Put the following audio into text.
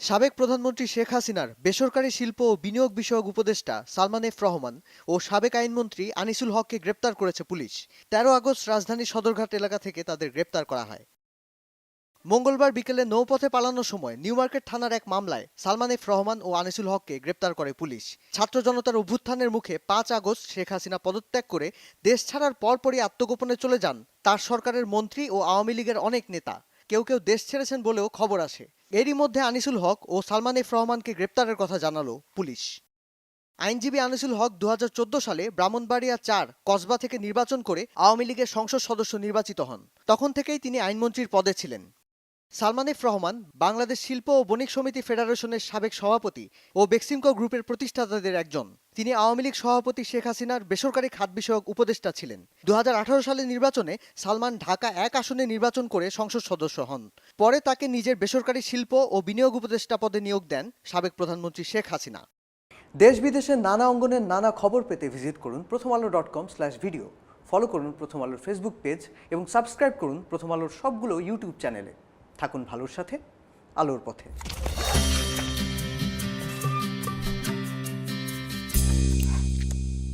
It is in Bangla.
সাবেক প্রধানমন্ত্রী শেখ হাসিনার বেসরকারি শিল্প ও বিনিয়োগ বিষয়ক উপদেষ্টা সালমান এফ রহমান ও সাবেক আইনমন্ত্রী আনিসুল হককে গ্রেপ্তার করেছে পুলিশ। তেরো আগস্ট রাজধানীর সদরঘাট এলাকা থেকে তাদের গ্রেপ্তার করা হয়। মঙ্গলবার বিকেলে নৌপথে পালানোর সময় নিউ মার্কেট থানার এক মামলায় সালমান এফ রহমান ও আনিসুল হককে গ্রেপ্তার করে পুলিশ। ছাত্র জনতার অভ্যুত্থানের মুখে পাঁচ আগস্ট শেখ হাসিনা পদত্যাগ করে দেশ ছাড়ার পরপরই আত্মগোপনে চলে যান তার সরকারের মন্ত্রী ও আওয়ামী লীগের অনেক নেতা। কেউ কেউ দেশ ছেড়েছেন বলেও খবর আসে। এরই মধ্যে আনিসুল হক ও সালমান এফ রহমানকে গ্রেপ্তারের কথা জানালো পুলিশ। আইনজীবী আনিসুল হক দু হাজার চোদ্দ সালে ব্রাহ্মণবাড়িয়া চার কসবা থেকে নির্বাচন করে আওয়ামী লীগের সংসদ সদস্য নির্বাচিত হন। তখন থেকেই তিনি আইনমন্ত্রীর পদে ছিলেন। সালমান এফ রহমান বাংলাদেশ শিল্প ও বণিক সমিতি ফেডারেশনের সাবেক সভাপতি ও বেক্সিমকো গ্রুপের প্রতিষ্ঠাতাদের একজন। তিনি আওয়ামী লীগ সভাপতি শেখ হাসিনার বেসরকারি খাত বিষয়ক উপদেষ্টা ছিলেন। দু হাজার আঠারো সালের নির্বাচনে সালমান ঢাকা এক আসনে নির্বাচন করে সংসদ সদস্য হন। পরে তাকে নিজের বেসরকারি শিল্প ও বিনিয়োগ উপদেষ্টা পদে নিয়োগ দেন সাবেক প্রধানমন্ত্রী শেখ হাসিনা। দেশ বিদেশের নানা অঙ্গনের নানা খবর পেতে ভিজিট করুন Prothom Alo dot com slash video. Follow করুন প্রথম আলোর ফেসবুক পেজ এবং সাবস্ক্রাইব করুন প্রথম আলোর সবগুলো ইউটিউব চ্যানেলে। থাকুন ভালোর সাথে আলোর পথে।